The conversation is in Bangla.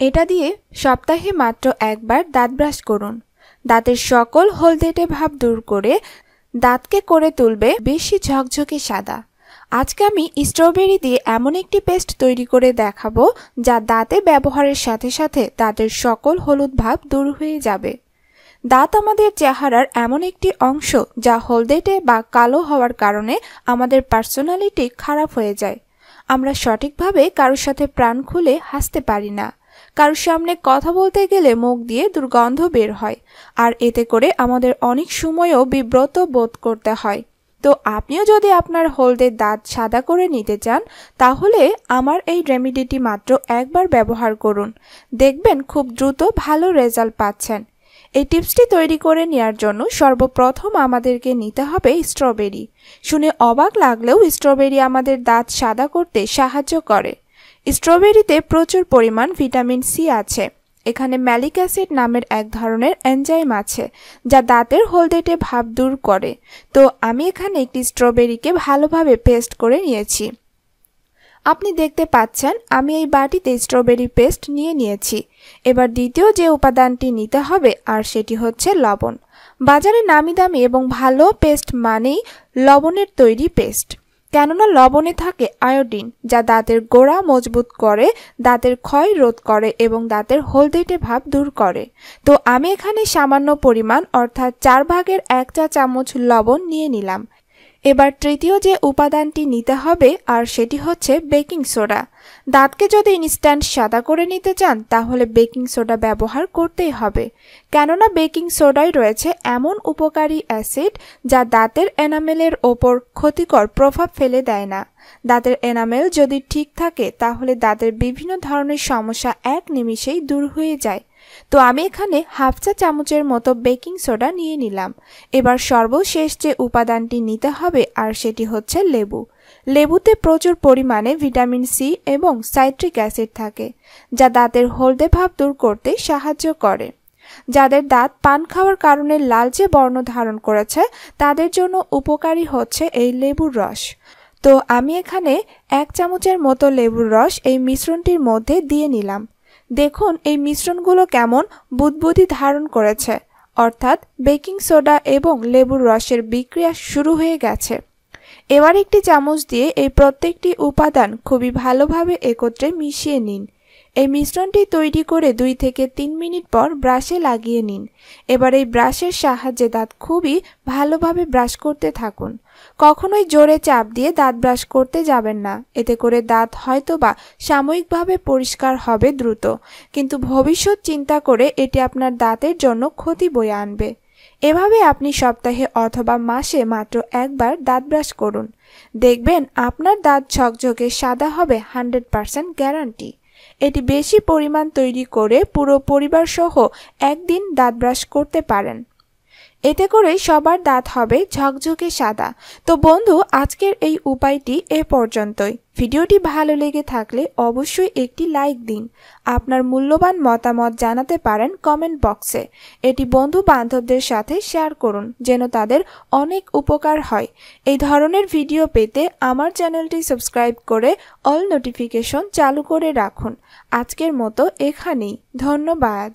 এটা দিয়ে সপ্তাহে মাত্র একবার দাঁত ব্রাশ করুন। দাঁতের সকল হলদেটে ভাব দূর করে দাঁতকে করে তুলবে বেশি ঝকঝকে সাদা। আজকে আমি স্ট্রবেরি দিয়ে এমন একটি পেস্ট তৈরি করে দেখাবো, যা দাঁতে ব্যবহারের সাথে সাথে দাঁতের সকল হলুদ ভাব দূর হয়ে যাবে। দাঁত আমাদের চেহারার এমন একটি অংশ, যা হলদেটে বা কালো হওয়ার কারণে আমাদের পার্সোনালিটি খারাপ হয়ে যায়। আমরা সঠিকভাবে কারোর সাথে প্রাণ খুলে হাসতে পারি না। কারোর সামনে কথা বলতে গেলে মুখ দিয়ে দুর্গন্ধ বের হয়, আর এতে করে আমাদের অনেক সময়ও বিব্রত বোধ করতে হয়। তো আপনিও যদি আপনার হলদে দাঁত সাদা করে নিতে চান, তাহলে আমার এই রেমিডিটি মাত্র একবার ব্যবহার করুন। দেখবেন খুব দ্রুত ভালো রেজাল্ট পাচ্ছেন। এই টিপসটি তৈরি করে নেওয়ার জন্য সর্বপ্রথম আমাদেরকে নিতে হবে স্ট্রবেরি। শুনে অবাক লাগলেও স্ট্রবেরি আমাদের দাঁত সাদা করতে সাহায্য করে। স্ট্রবেরিতে প্রচুর পরিমাণ ভিটামিন সি আছে। এখানে ম্যালিক অ্যাসিড নামের এক ধরনের এনজাইম আছে, যা দাঁতের হলদেটে ভাব দূর করে। তো আমি এখানে একটি স্ট্রবেরিকে ভালোভাবে পেস্ট করে নিয়েছি। আপনি দেখতে পাচ্ছেন, আমি এই বাটিতে স্ট্রবেরি পেস্ট নিয়ে নিয়েছি। এবার দ্বিতীয় যে উপাদানটি নিতে হবে, আর সেটি হচ্ছে লবণ। বাজারে নামি দামি এবং ভালো পেস্ট মানেই লবণের তৈরি পেস্ট। কেননা লবণে থাকে আয়োডিন, যা দাঁতের গোড়া মজবুত করে, দাঁতের ক্ষয় রোধ করে এবং দাঁতের হলদেটে ভাব দূর করে। তো আমি এখানে সামান্য পরিমাণ, অর্থাৎ চার ভাগের এক চা চামচ লবণ নিয়ে নিলাম। এবার তৃতীয় যে উপাদানটি নিতে হবে, আর সেটি হচ্ছে বেকিং সোডা। দাঁতকে যদি ইনস্ট্যান্ট সাদা করে নিতে চান, তাহলে বেকিং সোডা ব্যবহার করতেই হবে। কেননা বেকিং সোডায় রয়েছে এমন উপকারী অ্যাসিড যা দাঁতের এনামেলের ওপর ক্ষতিকর প্রভাব ফেলে দেয় না। দাঁতের এনামেল যদি ঠিক থাকে, তাহলে দাঁতের বিভিন্ন ধরনের সমস্যা এক নিমিষেই দূর হয়ে যায়। তো আমি এখানে হাফ চা চামচের মতো বেকিং সোডা নিয়ে নিলাম। এবার সর্বশেষ যে উপাদানটি নিতে হবে আর সেটি হচ্ছে লেবু। লেবুতে প্রচুর পরিমাণে ভিটামিন সি এবং সাইট্রিক অ্যাসিড থাকে, যা দাঁতের হলদে ভাব দূর করতে সাহায্য করে। যাদের দাঁত পান খাওয়ার কারণে লালচে বর্ণ ধারণ করেছে, তাদের জন্য উপকারী হচ্ছে এই লেবুর রস। তো আমি এখানে এক চামচের মতো লেবুর রস এই মিশ্রণটির মধ্যে দিয়ে নিলাম। দেখুন এই মিশ্রণগুলো কেমন বুদবুদি ধারণ করেছে। অর্থাৎ বেকিং সোডা এবং লেবুর রসের বিক্রিয়া শুরু হয়ে গেছে। এবার একটি চামচ দিয়ে এই প্রত্যেকটি উপাদান খুবই ভালোভাবে একত্রে মিশিয়ে নিন। এই মিশ্রণটি তৈরি করে দুই থেকে তিন মিনিট পর ব্রাশে লাগিয়ে নিন। এবার এই ব্রাশের সাহায্যে দাঁত খুবই ভালোভাবে ব্রাশ করতে থাকুন। কখনোই জোরে চাপ দিয়ে দাঁত ব্রাশ করতে যাবেন না। এতে করে দাঁত হয়তোবা সাময়িকভাবে পরিষ্কার হবে দ্রুত। কিন্তু ভবিষ্যৎ চিন্তা করে এটি আপনার দাঁতের জন্য ক্ষতি বয়ে আনবে। এভাবে আপনি সপ্তাহে অথবা মাসে মাত্র একবার দাঁত ব্রাশ করুন। দেখবেন আপনার দাঁত ঝকঝকে সাদা হবে হান্ড্রেড পারসেন্ট গ্যারান্টি। এটি বেশি পরিমাণ তৈরি করে পুরো পরিবার সহ একদিন দাঁত ব্রাশ করতে পারেন। এতে করে সবার দাঁত হবে ঝকঝকে সাদা। তো বন্ধু, আজকের এই উপায়টি এ পর্যন্তই। ভিডিওটি ভালো লেগে থাকলে অবশ্যই একটি লাইক দিন। আপনার মূল্যবান মতামত জানাতে পারেন কমেন্ট বক্সে। এটি বন্ধু বান্ধবদের সাথে শেয়ার করুন, যেন তাদের অনেক উপকার হয়। এই ধরনের ভিডিও পেতে আমার চ্যানেলটি সাবস্ক্রাইব করে অল নোটিফিকেশন চালু করে রাখুন। আজকের মতো এখানেই। ধন্যবাদ।